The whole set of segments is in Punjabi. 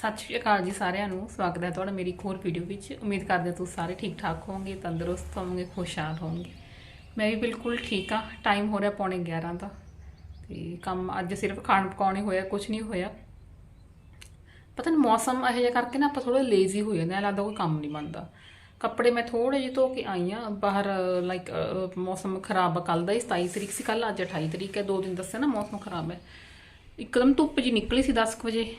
ਸਤਿ ਸ਼੍ਰੀ ਅਕਾਲ ਜੀ ਸਾਰਿਆਂ ਨੂੰ। ਸਵਾਗਤ ਹੈ ਤੁਹਾਡਾ ਮੇਰੀ ਇੱਕ ਹੋਰ ਵੀਡੀਓ ਵਿੱਚ। ਉਮੀਦ ਕਰਦੇ ਤੁਸੀਂ ਸਾਰੇ ਠੀਕ ਠਾਕ ਹੋਵੋਗੇ, ਤੰਦਰੁਸਤ ਹੋਵੋਗੇ, ਖੁਸ਼ਹਾਲ ਹੋਵੋਗੇ। ਮੈਂ ਵੀ ਬਿਲਕੁਲ ਠੀਕ ਆ ਟਾਈਮ ਹੋ ਰਿਹਾ ਪੌਣੇ 11 ਦਾ। ਤੇ ਕੰਮ ਅੱਜ ਸਿਰਫ ਖਾਣ ਪਕਾਉਣੇ ਹੋਇਆ ਕੁਝ ਨਹੀਂ ਹੋਇਆ। ਪਤਾ ਨਹੀਂ ਮੌਸਮ ਇਹੋ ਜਿਹਾ ਕਰਕੇ ਨਾ ਆਪਾਂ ਥੋੜਾ ਲੇਜ਼ੀ ਹੋ ਜਾਂਦੇ ਆ ਲੱਗਦਾ ਕੋਈ ਕੰਮ ਨਹੀਂ ਬਣਦਾ। ਕੱਪੜੇ ਮੈਂ ਥੋੜੇ ਜਿਹੇ ਧੋ ਕੇ ਆਈ ਆ ਬਾਹਰ ਲਾਈਕ ਮੌਸਮ ਖਰਾਬ ਆ ਕੱਲ ਦਾ ਹੀ 27 ਤਰੀਕ ਸੀ ਕੱਲ ਅੱਜ 28 ਤਰੀਕ ਹੈ। ਦੋ ਦਿਨ ਦੱਸਿਆ ਨਾ ਮੌਸਮ ਖਰਾਬ ਹੈ। ਇੱਕਦਮ ਧੁੱਪ ਜੀ ਨਿਕਲੀ ਸੀ 10 ਕੁ ਵਜੇ।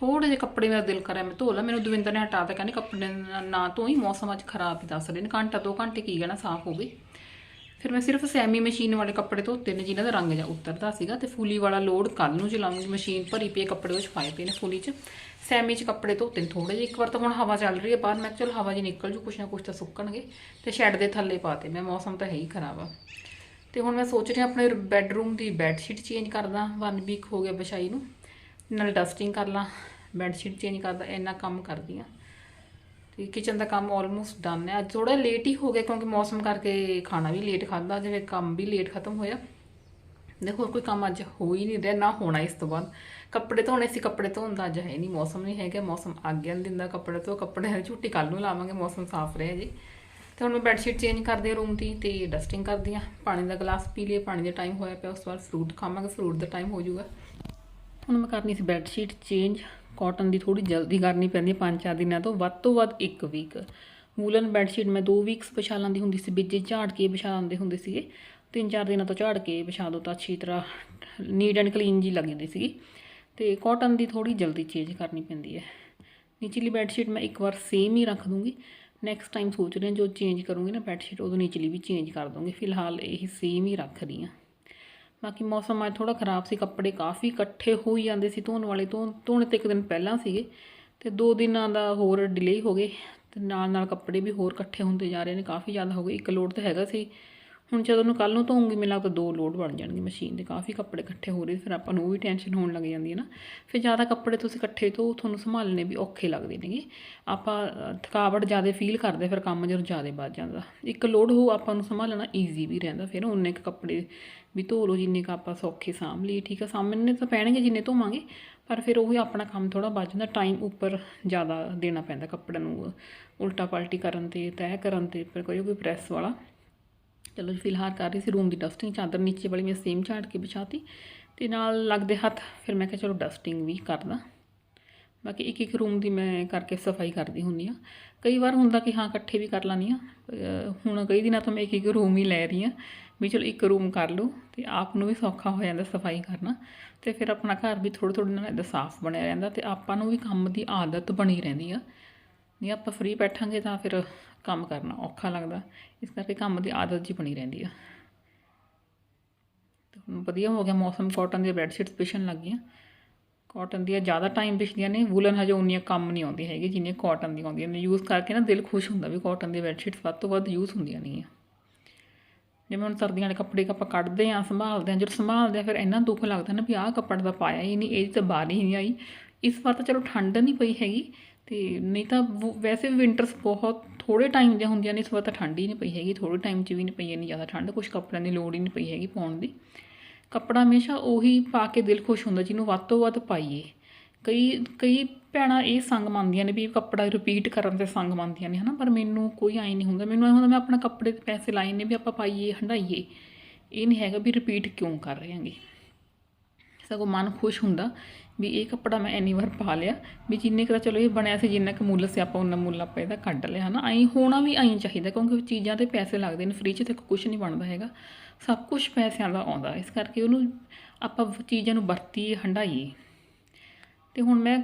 ਥੋੜੇ ਜਿਹੇ ਕੱਪੜੇ ਮੇਰਾ ਦਿਲ ਕਰਿਆ, ਮੈਂ ਧੋ ਲਾ, ਮੈਨੂੰ ਦਵਿੰਦਰ ਨੇ ਹਟਾ ਤਾ ਕਹਿੰਦੇ ਕੱਪੜੇ ਨਾ- ਧੋਈ, ਮੌਸਮ ਅੱਜ ਖਰਾਬ ਹੀ ਦੱਸ ਰਹੇ ਨੇ, ਘੰਟਾ, ਦੋ ਘੰਟੇ ਕੀ ਕਹਿਣਾ, ਸਾਫ਼ ਹੋ ਗਈ ਫਿਰ ਮੈਂ ਸਿਰਫ ਸੈਮੀ ਮਸ਼ੀਨ ਵਾਲੇ ਕੱਪੜੇ ਧੋਤੇ ਨੇ, ਜਿਨ੍ਹਾਂ ਦਾ ਰੰਗ ਜਾਂ ਉਤਰਦਾ ਸੀਗਾ, ਤੇ ਫੂਲੀ ਵਾਲਾ ਲੋਡ ਕੱਲ ਨੂੰ ਚਲਾਉਂਗੀ ਮਸ਼ੀਨ ਭਰੀ ਪਈ ਕੱਪੜੇ ਵਿੱਚ ਪਾਏ ਪਏ ਨੇ ਫੂਲੀ 'ਚ। ਸੈਮੀ 'ਚ ਕੱਪੜੇ ਧੋਤੇ ਨੇ ਥੋੜੇ ਜਿਹੇ, ਇੱਕ ਵਾਰ ਤਾਂ ਹੁਣ ਹਵਾ ਚੱਲ ਰਹੀ ਹੈ ਬਾਹਰ, ਮੈਂ ਕਿਹਾ ਚਲ ਹਵਾ ਜੀ ਨਿਕਲ ਜੂ, ਕੁਛ ਨਾ ਕੁਛ ਤਾਂ ਸੁੱਕਣਗੇ, ਤੇ ਸ਼ੈੱਡ ਦੇ ਥੱਲੇ ਪਾਤੇ ਮੈਂ ਮੌਸਮ ਤਾਂ ਹੈ ਹੀ ਖਰਾਬ ਆ। ਤੇ ਹੁਣ ਮੈਂ ਸੋਚ ਰਹੀ ਆਪਣੇ ਬੈੱਡਰੂਮ ਦੀ ਬੈੱਡ ਸ਼ੀਟ ਚੇਂਜ ਕਰਦਾ, ਵਨ ਵੀਕ ਹੋ ਗਿਆ ਵਿਛਾਈ ਨੂੰ। ਨਾਲ ਡਸਟਿੰਗ ਕਰ ਲਾਂ ਬੈੱਡਸ਼ੀਟ ਚੇਂਜ ਕਰਦਾ, ਇੰਨਾ ਕੰਮ ਕਰਦੀ ਆ ਤੇ ਕਿਚਨ ਦਾ ਕੰਮ ਆਲਮੋਸਟ ਡਨ ਹੈ। ਅੱਜ ਥੋੜਾ ਲੇਟ ਹੀ ਹੋ ਗਿਆ ਕਿਉਂਕਿ ਮੌਸਮ ਕਰਕੇ ਖਾਣਾ ਵੀ ਲੇਟ ਖਾਦਾ ਜਿਵੇਂ ਕੰਮ ਵੀ ਲੇਟ ਖਤਮ ਹੋਇਆ। ਦੇਖੋ ਹੋਰ ਕੋਈ ਕੰਮ ਅੱਜ ਹੋ ਹੀ ਨਹੀਂ ਰਿਹਾ, ਨਾ ਹੋਣਾ ਇਸ ਤੋਂ ਬਾਅਦ। ਕੱਪੜੇ ਧੋਣੇ ਸੀ, ਕੱਪੜੇ ਧੋਣ ਦਾ ਅੱਜ ਹੈ ਨਹੀਂ, ਮੌਸਮ ਨਹੀਂ ਹੈਗਾ। ਮੌਸਮ ਆਗਿਆ ਨਹੀਂ ਦਿੰਦਾ ਕੱਪੜੇ ਧੋ, ਕੱਪੜੇ ਝੂਟੀ ਝੁੱਟੀ ਕੱਲ ਨੂੰ ਲਾਵਾਂਗੇ, ਮੌਸਮ ਸਾਫ਼ ਰਿਹਾ ਜੀ ਤੇ ਹੁਣ ਮੈਂ ਬੈੱਡਸ਼ੀਟ ਚੇਂਜ ਕਰਦੀ ਹਾਂ ਰੂਮ ਦੀ ਤੇ ਡਸਟਿੰਗ ਕਰਦੀ ਹਾਂ। ਪਾਣੀ ਦਾ ਗਲਾਸ ਪੀ ਲਈਏ, ਪਾਣੀ ਦਾ ਟਾਈਮ ਹੋਇਆ ਪਿਆ, ਉਸ ਤੋਂ ਬਾਅਦ ਫਰੂਟ ਖਾਵਾਂਗੇ ਫਰੂਟ ਦਾ ਟਾਈਮ ਹੋ ਜਾਊਗਾ। ਹੁਣ ਮੈਂ ਕਰਨੀ ਸੀ ਬੈੱਡ ਸ਼ੀਟ ਚੇਂਜ ਕਾਟਨ ਦੀ ਥੋੜੀ ਜਲਦੀ ਕਰਨੀ ਪੈਂਦੀ ਹੈ, ਪੰਜ ਚਾਰ ਦਿਨਾਂ ਤੋਂ, ਵੱਧ ਤੋਂ ਵੱਧ ਇੱਕ ਵੀਕ ਵੂਲਨ ਬੈੱਡ ਸ਼ੀਟ ਮੈਂ 2 ਵੀਕਸ ਵਿਛਾ ਲੈਂਦੀ ਹੁੰਦੀ ਸੀ ਵਿੱਚ ਝਾੜ ਕੇ ਵਿਛਾ ਲੈਂਦੇ ਹੁੰਦੇ ਸੀਗੇ। ਤਿੰਨ ਚਾਰ ਦਿਨਾਂ ਤੋਂ ਝਾੜ ਕੇ ਵਿਛਾ ਦੋ ਤਾਂ ਅੱਛੀ ਤਰ੍ਹਾਂ ਨੀਟ ਐਂਡ ਕਲੀਨ ਜੀ ਲੱਗ ਜਾਂਦੀ ਸੀਗੀ। ਤੇ ਕਾਟਨ ਦੀ ਥੋੜੀ ਜਲਦੀ ਚੇਂਜ ਕਰਨੀ ਪੈਂਦੀ ਹੈ। ਨੀਚਲੀ ਬੈੱਡ ਸ਼ੀਟ ਮੈਂ ਇੱਕ ਵਾਰ ਸੇਮ ਹੀ ਰੱਖ ਦੂੰਗੀ। ਨੈਕਸਟ ਟਾਈਮ ਸੋਚ ਰਹੀ ਹਾਂ ਜੋ ਚੇਂਜ ਕਰੂੰਗੀ ਨਾ ਬੈੱਡ ਸ਼ੀਟ ਉਦੋਂ ਨੀਚਲੀ ਵੀ ਚੇਂਜ ਕਰ ਦੂੰਗੀ। ਫਿਲਹਾਲ ਇਹ ਸੇਮ ਹੀ ਰੱਖ ਰਹੀ ਹਾਂ। ਬਾਕੀ ਮੌਸਮ ਅੱਜ ਥੋੜਾ ਖਰਾਬ ਸੀ, ਕੱਪੜੇ ਕਾਫੀ ਇਕੱਠੇ ਹੋਈ ਜਾਂਦੇ ਸੀ ਧੋਣ ਵਾਲੇ ਤੋਂ ਧੋਣ ਤੇ ਇੱਕ ਦਿਨ ਪਹਿਲਾਂ ਸੀਗੇ ਤੇ ਦੋ ਦਿਨਾਂ ਦਾ ਹੋਰ ਡਿਲੇ ਹੋ ਗਏ ਤੇ ਨਾਲ ਨਾਲ ਕੱਪੜੇ ਵੀ ਹੋਰ ਇਕੱਠੇ ਹੁੰਦੇ ਜਾ ਰਹੇ ਨੇ, ਕਾਫੀ ਜ਼ਿਆਦਾ ਹੋ ਗਏ। ਇੱਕ ਲੋਡ ਤਾਂ ਹੈਗਾ ਸੀ ਹੁਣ ਜਦੋਂ ਨੂੰ ਕੱਲ ਨੂੰ ਧੋਉਂਗੀ ਮੈਨੂੰ ਲੱਗਦਾ ਦੋ ਲੋਡ ਬਣ ਜਾਣਗੇ ਮਸ਼ੀਨ ਦੇ, ਕਾਫੀ ਕੱਪੜੇ ਇਕੱਠੇ ਹੋ ਰਹੇ ਫਿਰ ਆਪਾਂ ਨੂੰ ਉਹ ਵੀ ਟੈਨਸ਼ਨ ਹੋਣ ਲੱਗ ਜਾਂਦੀ ਹੈ ਨਾ। ਫਿਰ ਜ਼ਿਆਦਾ ਕੱਪੜੇ ਤੁਸੀਂ ਇਕੱਠੇ ਧੋ, ਤੁਹਾਨੂੰ ਸੰਭਾਲਣੇ ਵੀ ਔਖੇ ਲੱਗਦੇ ਨੇਗੇ। ਆਪਾਂ ਥਕਾਵਟ ਜ਼ਿਆਦਾ ਫੀਲ ਕਰਦੇ, ਫਿਰ ਕੰਮ ਜਦੋਂ ਜ਼ਿਆਦਾ ਵੱਧ ਜਾਂਦਾ। ਇੱਕ ਲੋਡ ਹੋ, ਆਪਾਂ ਨੂੰ ਸੰਭਾਲਣਾ ਈਜ਼ੀ ਵੀ ਰਹਿੰਦਾ, ਫਿਰ ਉਨੇ ਕੁ ਕੱਪੜੇ ਵੀ ਧੋ ਲਓ, ਜਿੰਨੇ ਕ ਆਪਾਂ ਸੌਖੇ ਸਾਂਭ ਲਈਏ, ਠੀਕ ਆ। ਸਾਹਮਣੇ ਤਾਂ ਪੈਣਗੇ ਜਿੰਨੇ ਧੋਵਾਂਗੇ, ਪਰ ਫਿਰ ਉਹ ਹੀ ਆਪਣਾ ਕੰਮ ਥੋੜਾ ਬਚ ਜਾਂਦਾ ਟਾਈਮ ਉੱਪਰ ਜ਼ਿਆਦਾ ਦੇਣਾ ਪੈਂਦਾ ਕੱਪੜਿਆਂ ਨੂੰ ਉਲਟਾ ਪਲਟੀ ਕਰਨ ਤੇ ਤੈਅ ਕਰਨ ਤੇ, ਫਿਰ ਕੋਈ ਕੋਈ ਪ੍ਰੈਸ ਵਾਲਾ। ਚਲੋ ਜੀ, ਫਿਲਹਾਲ ਕਰ ਰਹੀ ਸੀ ਰੂਮ ਦੀ ਡਸਟਿੰਗ ਚਾਦਰ ਨੀਚੇ ਵਾਲੀ ਮੈਂ ਸੇਮ ਝਾੜ ਕੇ ਵਿਛਾਤੀ ਤੇ ਨਾਲ ਲੱਗਦੇ ਹੱਥ, ਫਿਰ ਮੈਂ ਕਿਹਾ ਚਲੋ ਡਸਟਿੰਗ ਵੀ ਕਰਦਾ। ਬਾਕੀ ਇੱਕ ਇੱਕ ਰੂਮ ਦੀ ਮੈਂ ਕਰਕੇ ਸਫ਼ਾਈ ਕਰਦੀ ਹੁੰਦੀ ਆ ਕਈ ਵਾਰ ਹੁੰਦਾ ਕਿ ਹਾਂ, ਇਕੱਠੇ ਵੀ ਕਰ ਲਾਂਦੀ ਆ ਹੁਣ ਕਈ ਦਿਨਾਂ ਤੋਂ ਮੈਂ ਇੱਕ ਇੱਕ ਰੂਮ ਹੀ ਲੈ ਰਹੀ ਆ ਵੀ ਚਲੋ ਇੱਕ ਰੂਮ ਕਰ ਲਓ ਤੇ ਆਪ ਨੂੰ ਵੀ ਸੌਖਾ ਹੋ ਜਾਂਦਾ ਸਫ਼ਾਈ ਕਰਨਾ ਤੇ ਫਿਰ ਆਪਣਾ ਘਰ ਵੀ ਥੋੜ੍ਹਾ ਥੋੜ੍ਹਾ ਨਾਲ ਇੱਦਾਂ ਸਾਫ਼ ਬਣਿਆ ਰਹਿੰਦਾ ਤੇ ਆਪਾਂ ਨੂੰ ਵੀ ਕੰਮ ਦੀ ਆਦਤ ਬਣੀ ਰਹਿੰਦੀ ਆ। ਨਹੀਂ, ਆਪਾਂ ਫ੍ਰੀ ਬੈਠਾਂਗੇ ਤਾਂ ਫਿਰ ਕੰਮ ਕਰਨਾ ਔਖਾ ਲੱਗਦਾ। ਇਸ ਕਰਕੇ ਕੰਮ ਦੀ ਆਦਤ ਜੀ ਬਣੀ ਰਹਿੰਦੀ ਆ। ਤੇ ਵਧੀਆ ਹੋ ਗਿਆ ਮੌਸਮ ਕਾਟਨ ਦੀਆਂ ਬੈੱਡ ਪਿਛਣ ਲੱਗ ਗਈਆਂ। ਕਾਟਨ ਦੀਆਂ ਜ਼ਿਆਦਾ ਟਾਈਮ ਪਿਛਦੀਆਂ ਨੇ ਵੂਲਨ ਹਜੇ ਉਨੀਆਂ ਕੰਮ ਨਹੀਂ ਆਉਂਦੀ ਹੈਗੀ ਜਿੰਨੀਆਂ ਕਾਟਨ ਦੀਆਂ ਆਉਂਦੀਆਂ ਨੇ। ਯੂਜ਼ ਕਰਕੇ ਨਾ ਦਿਲ ਖੁਸ਼ ਹੁੰਦਾ ਵੀ ਕਾਟਨ ਦੀਆਂ ਬੈੱਡਸ਼ੀਟਸ ਵੱਧ ਤੋਂ ਵੱਧ ਯੂਜ਼ ਹੁੰਦੀਆਂ ਨਹੀਂ ਆ ਜਿਵੇਂ ਹੁਣ ਸਰਦੀਆਂ ਵਾਲੇ ਕੱਪੜੇ ਕ ਆਪਾਂ ਕੱਢਦੇ ਆ ਸੰਭਾਲਦੇ ਆ ਜਦੋਂ ਸੰਭਾਲਦੇ ਆ ਫਿਰ ਇੰਨਾ ਦੁੱਖ ਲੱਗਦਾ ਨਾ ਵੀ ਆਹ ਕੱਪੜਾ ਤਾਂ ਪਾਇਆ ਹੀ ਨਹੀਂ ਇਹਦੀ ਤਾਂ ਬਾਹਰ ਹੀ ਨਹੀਂ ਆਈ। ਇਸ ਵਾਰ ਤਾਂ ਚਲੋ ਠੰਡ ਨਹੀਂ ਪਈ ਹੈਗੀ ਤੇ ਨਹੀਂ ਤਾਂ ਵੈਸੇ ਵੀ ਵਿੰਟਰਸ ਬਹੁਤ ਥੋੜੇ ਟਾਈਮ ਦੀਆਂ ਹੁੰਦੀਆਂ ਨੇ, ਇਸ ਵਾਰ ਤਾਂ ਠੰਡ ਹੀ ਨਹੀਂ ਪਈ ਹੈਗੀ ਥੋੜੇ ਟਾਈਮ 'ਚ ਵੀ ਨਹੀਂ ਪਈ, ਇੰਨੀ ਜ਼ਿਆਦਾ ਠੰਡ ਕੁਝ ਕੱਪੜਿਆਂ ਦੀ ਲੋੜ ਹੀ ਨਹੀਂ ਪਈ ਹੈਗੀ ਪਾਉਣ ਦੀ। ਕੱਪੜਾ ਹਮੇਸ਼ਾ ਉਹੀ ਪਾ ਕੇ ਦਿਲ ਖੁਸ਼ ਹੁੰਦਾ, ਜਿਹਨੂੰ ਵੱਧ ਤੋਂ ਵੱਧ ਪਾਈਏ। ਕਈ ਕਈ ਭੈਣਾਂ ਇਹ ਸੰਗ ਮੰਨਦੀਆਂ ਨੇ ਵੀ ਕੱਪੜਾ ਰਿਪੀਟ ਕਰਨ ਤੇ ਸੰਗ ਮੰਨਦੀਆਂ ਨੇ, ਹਨਾ, ਪਰ ਮੈਨੂੰ ਕੋਈ ਆਈ ਨਹੀਂ ਹੁੰਦਾ। ਮੈਨੂੰ ਐ ਹੁੰਦਾ ਮੈਂ ਆਪਣਾ ਕੱਪੜੇ ਤੇ ਪੈਸੇ ਲਾਏ ਨੇ ਵੀ ਆਪਾਂ ਪਾਈਏ ਹੰਡਾਈਏ ਇਹ ਨਹੀਂ ਹੈਗਾ ਵੀ ਰਿਪੀਟ ਕਿਉਂ ਕਰ ਰਹੇ ਹਾਂਗੇ। ਸਗੋਂ ਮਨ ਖੁਸ਼ ਹੁੰਦਾ ਵੀ ਇਹ ਕੱਪੜਾ ਮੈਂ ਇੰਨੀ ਵਾਰ ਪਾ ਲਿਆ, ਵੀ ਜਿੰਨੇ ਕੁ ਦਾ ਚਲੋ ਇਹ ਬਣਿਆ ਸੀ, ਜਿੰਨਾ ਕੁ ਮੁੱਲ ਸੀ, ਆਪਾਂ ਉਹਨਾਂ ਮੁੱਲ ਆਪਾਂ ਇਹਦਾ ਕੱਢ ਲਿਆ, ਹਨਾ? ਐਂ ਹੋਣਾ ਵੀ ਐਂ ਚਾਹੀਦਾ, ਕਿਉਂਕਿ ਚੀਜ਼ਾਂ ਤੇ ਪੈਸੇ ਲੱਗਦੇ ਨੇ ਫ੍ਰੀ 'ਚ ਤੇ ਕੁਝ ਨਹੀਂ ਬਣਦਾ ਹੈਗਾ। ਸਭ ਕੁਝ ਪੈਸਿਆਂ ਦਾ ਆਉਂਦਾ, ਇਸ ਕਰਕੇ ਉਹਨੂੰ ਆਪਾਂ ਚੀਜ਼ਾਂ ਨੂੰ ਵਰਤੀਏ ਹੰਡਾਈਏ ਤੇ ਹੁਣ ਮੈਂ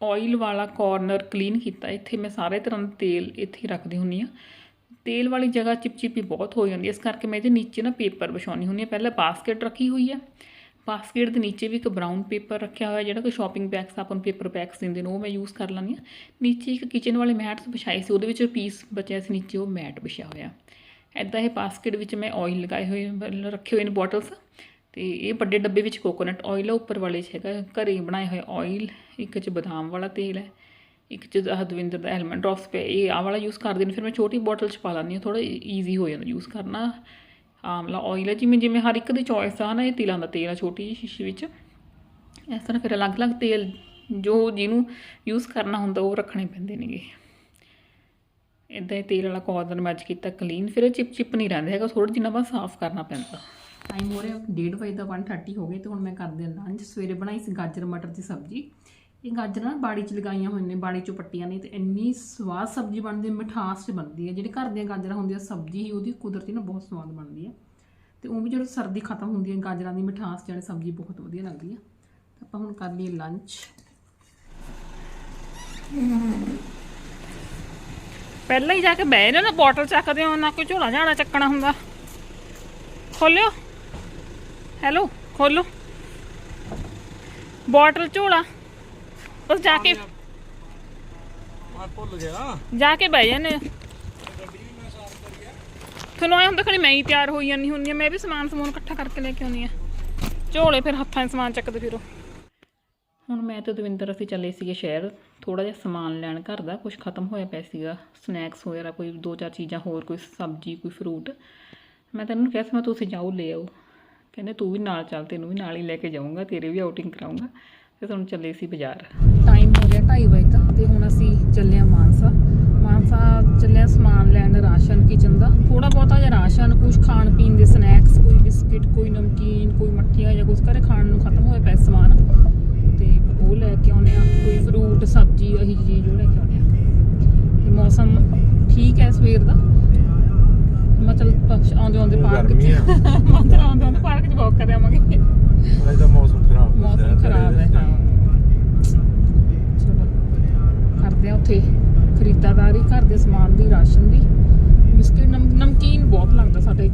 ਆਇਲ ਵਾਲਾ ਕਾਰਨਰ ਕਲੀਨ ਕੀਤਾ, ਇੱਥੇ ਮੈਂ ਸਾਰੇ ਤਰ੍ਹਾਂ ਦਾ ਤੇਲ ਇੱਥੇ ਰੱਖਦੀ ਹੁੰਨੀ ਆ ਤੇਲ ਵਾਲੀ ਜਗ੍ਹਾ ਚਿਪਚਿਪੀ ਬਹੁਤ ਹੋ ਜਾਂਦੀ ਹੈ, ਇਸ ਕਰਕੇ ਮੈਂ ਇਹਦੇ ਨੀਚੇ ਨਾ ਪੇਪਰ ਵਿਛਾਉਣੀ ਹੁੰਦੀ ਹੈ, ਪਹਿਲਾਂ ਬਾਸਕਟ ਰੱਖੀ ਹੋਈ ਹੈ। ਬਾਸਕਟ ਦੇ ਨੀਚੇ ਵੀ ਇੱਕ ਬਰਾਊਨ ਪੇਪਰ ਰੱਖਿਆ ਹੋਇਆ, ਜਿਹੜਾ ਕਿ ਸ਼ਾਪਿੰਗ ਬੈਗਸ ਆਪਾਂ ਨੂੰ ਪੇਪਰ ਬੈਗਸ ਦਿੰਦੇ ਨੇ, ਉਹ ਮੈਂ ਯੂਜ਼ ਕਰ ਲੈਂਦੀ ਹਾਂ। ਨੀਚੇ ਇੱਕ ਕਿਚਨ ਵਾਲੇ ਮੈਟਸ ਵਿਛਾਏ ਸੀ, ਉਹਦੇ ਵਿੱਚ ਪੀਸ ਬਚਿਆ ਸੀ ਨੀਚੇ, ਉਹ ਮੈਟ ਵਿਛਿਆ ਹੋਇਆ। ਐਦਾਂ ਇਹ ਬਾਸਕਟ ਵਿੱਚ ਮੈਂ ਆਇਲ ਲਗਾਏ ਹੋਏ ਰੱਖੇ ਹੋਏ ਨੇ ਬੋਟਲਸ ਤੇ ਇਹ ਵੱਡੇ ਡੱਬੇ ਵਿੱਚ ਕੋਕੋਨਟ ਆਇਲ ਆ, ਉੱਪਰ ਵਾਲੇ 'ਚ ਹੈਗਾ, ਘਰੇ ਬਣਾਏ ਹੋਏ ਆਇਲ ਇੱਕ 'ਚ ਬਦਾਮ ਵਾਲਾ ਤੇਲ ਹੈ, ਇੱਕ 'ਚ ਆਹ ਦਾ ਐਲਮੰਡ ਡ੍ਰੌਪਸ ਇਹ ਆਹ ਵਾਲਾ ਯੂਜ਼ ਕਰਦੇ ਨੇ, ਫਿਰ ਮੈਂ ਛੋਟੀ ਬੋਟਲ 'ਚ ਪਾ ਲੈਂਦੀ ਹਾਂ ਥੋੜਾ ਈਜ਼ੀ ਹੋ ਜਾਂਦਾ ਯੂਜ਼ ਕਰਨਾ। ਆਮਲਾ ਆਇਲ ਹੈ ਜਿਵੇਂ ਜਿਵੇਂ ਹਰ ਇੱਕ ਦੀ ਚੋਇਸ ਆ ਨਾ ਇਹ ਤਿਲਾਂ ਦਾ ਤੇਲ ਆ, ਛੋਟੀ ਜਿਹੀ ਸ਼ੀਸ਼ੀ ਵਿੱਚ। ਇਸ ਤਰ੍ਹਾਂ ਫਿਰ ਅਲੱਗ-ਅਲੱਗ ਤੇਲ ਜੋ ਜਿਹਨੂੰ ਯੂਜ਼ ਕਰਨਾ ਹੁੰਦਾ, ਉਹ ਰੱਖਣੇ ਪੈਂਦੇ ਨੇਗੇ। ਇਦਾਂ ਹੀ ਤੇਲ ਵਾਲਾ ਕੋਰਨ ਮੈਚ ਕੀਤਾ ਕਲੀਨ ਫਿਰ ਇਹ ਚਿਪ ਚਿਪ ਨਹੀਂ ਰਹਿੰਦਾ ਹੈਗਾ ਥੋੜਾ ਜਿਹਾ ਬਾਅਦ ਸਾਫ਼ ਕਰਨਾ ਪੈਂਦਾ। ਟਾਈਮ ਹੋ ਰਿਹਾ 1:30 ਵਜੇ ਦਾ 1:30 ਹੋ ਗਏ ਤੇ ਹੁਣ ਮੈਂ ਕਰਦੇ ਹਾਂ ਲੰਚ ਸਵੇਰੇ ਬਣਾਈ ਸੀ ਗਾਜਰ, ਮਟਰ ਦੀ ਸਬਜ਼ੀ। ਇਹ ਗਾਜਰਾਂ ਨਾ ਬਾੜੀ 'ਚ ਲਗਾਈਆਂ ਹੋਈਆਂ ਨੇ, ਬਾੜੀ 'ਚੋਂ ਪੱਟੀਆਂ ਨੇ ਤੇ ਇੰਨੀ ਸਵਾਦ ਸਬਜ਼ੀ ਬਣਦੀ ਹੈ, ਮਿਠਾਸ 'ਚ ਬਣਦੀ ਹੈ। ਜਿਹੜੇ ਘਰ ਦੀਆਂ ਗਾਜਰਾਂ ਹੁੰਦੀਆਂ, ਸਬਜ਼ੀ ਹੀ ਉਹਦੀ ਕੁਦਰਤੀ ਨਾ ਬਹੁਤ ਸਵਾਦ ਬਣਦੀ ਹੈ। ਤੇ ਉਹ ਵੀ ਜਦੋਂ ਸਰਦੀ ਖਤਮ ਹੁੰਦੀ ਹੈ, ਗਾਜਰਾਂ ਦੀ ਮਿਠਾਸ ਜਿਹੜੀ ਸਬਜ਼ੀ ਬਹੁਤ ਵਧੀਆ ਲੱਗਦੀ ਹੈ। ਤਾਂ ਆਪਾਂ ਹੁਣ ਕਰ ਲਈਏ ਲੰਚ ਪਹਿਲਾਂ ਹੀ ਜਾ ਕੇ ਬਹਿ ਜਾਓ ਨਾ ਬੋਟਲ ਚੱਕਦੇ ਹੋ, ਨਾ ਕੋਈ ਝੋਲਾ ਝਾੜਾ ਚੱਕਣਾ ਹੁੰਦਾ। ਖੋਲਿਓ। ਹੈਲੋ ਖੋਲੋ। ਬੋਟਲ, ਝੋਲਾ। ਬਸ ਜਾ ਕੇ ਮੈਂ ਭੁੱਲ ਗਿਆ। ਜਾ ਕੇ ਬਹਿ ਆ। ਤੁਹਾਨੂੰ ਆਇਆ ਹੁੰਦਾ ਖਣੀ ਮੈਂ ਹੀ ਤਿਆਰ ਹੋਈ ਜਾਂਦੀ ਹੁੰਦੀ ਆ ਮੈਂ ਵੀ ਸਮਾਨ ਸਮੂਨ ਇਕੱਠਾ ਕਰਕੇ ਲੈ ਕੇ ਆਉਂਦੀ ਆ ਝੋਲੇ ਫਿਰ ਹੱਥਾਂ 'ਚ ਸਮਾਨ ਚੱਕਦੇ ਫਿਰੋ। ਹੁਣ ਮੈਂ ਤੇ ਦਵਿੰਦਰ ਅਸੀਂ ਚੱਲੇ ਸੀਗੇ ਸ਼ਹਿਰ ਥੋੜਾ ਜਿਹਾ ਸਮਾਨ ਲੈਣ ਘਰ ਦਾ ਕੁਝ ਖਤਮ ਹੋਇਆ ਪਿਆ ਸੀਗਾ ਸਨੈਕਸ ਵਗੈਰਾ ਕੋਈ ਦੋ ਚਾਰ ਚੀਜ਼ਾਂ ਹੋਰ ਕੋਈ ਸਬਜ਼ੀ ਕੋਈ ਫਰੂਟ ਮੈਂ ਤੈਨੂੰ ਕਿਹਾ ਸੀ ਮੈਂ ਤੁਸੀਂ ਜਾਓ ਲੈ ਆਓ। ਕਹਿੰਦੇ ਤੂੰ ਵੀ ਨਾਲ ਚੱਲ ਤੈਨੂੰ ਵੀ ਨਾਲ ਹੀ ਲੈ ਕੇ ਜਾਊਂਗਾ ਤੇਰੇ ਵੀ ਆਊਟਿੰਗ ਕਰਾਊਂਗਾ। ਤੇ ਤੁਹਾਨੂੰ ਚੱਲੇ ਸੀ ਬਾਜ਼ਾਰ। ਟਾਈਮ ਹੋ ਗਿਆ 2:30 ਵਜੇ ਤੱਕ ਤੇ ਹੁਣ ਅਸੀਂ ਚੱਲੇ ਆ ਮਾਨਸਾ। ਮਾਨਸਾ ਚੱਲੇ ਸਮਾਨ ਲੈਣ ਰਾਸ਼ਨ ਕਿਚਨ ਦਾ। ਥੋੜਾ ਬਹੁਤਾ ਜਿਹਾ ਰਾਸ਼ਨ ਕੁਝ ਖਾਣ ਪੀਣ ਦੇ ਸਨੈਕਸ ਕੋਈ ਬਿਸਕਿਟ, ਕੋਈ ਨਮਕੀਨ, ਕੋਈ ਮੱਠੀਆਂ ਜਾਂ ਕੁਝ ਘਰੇ ਖਾਣ ਨੂੰ ਖਤਮ ਹੋਇਆ ਪਿਆ ਸਮਾਨ। ਤੇ ਉਹ ਲੈ ਕੇ ਆਉਨੇ ਆ ਕੋਈ ਫਰੂਟ ਸਬਜ਼ੀ, ਇਹੀ ਜਿਹੀ ਚੀਜ਼ ਉਹ ਲੈ ਕੇ ਆਉਨੇ ਆ ਤੇ ਮੌਸਮ ਠੀਕ ਹੈ ਸਵੇਰ ਦਾ? ਮੈਂ ਚਲ ਆਉਂਦੇ ਆਉਂਦੇ ਪਾਰਕ ਗਰਮੀ ਚ। ਆ। ਆਉਂਦੇ ਆਉਂਦੇ ਪਾਰਕ ਚ ਵਾਕ ਕਰ ਆਵਾਂਗੇ। ਅੱਜ ਦਾ ਮੌਸਮ ਖਰਾਬ ਹੈ ਮੌਸਮ ਖਰਾਬ ਹੈ ਹਾਂ। ਚਲੋ ਕਰਦੇ ਆ ਉੱਥੇ ਖਰੀਦਦਾਰੀ ਘਰ ਦੇ ਸਮਾਨ ਦੀ ਰਾਸ਼ਨ ਦੀ। ਬਿਸਕਿਟ ਨਮ- ਨਮਕੀਨ ਬਹੁਤ ਲੱਗਦਾ ਸਾਡੇ।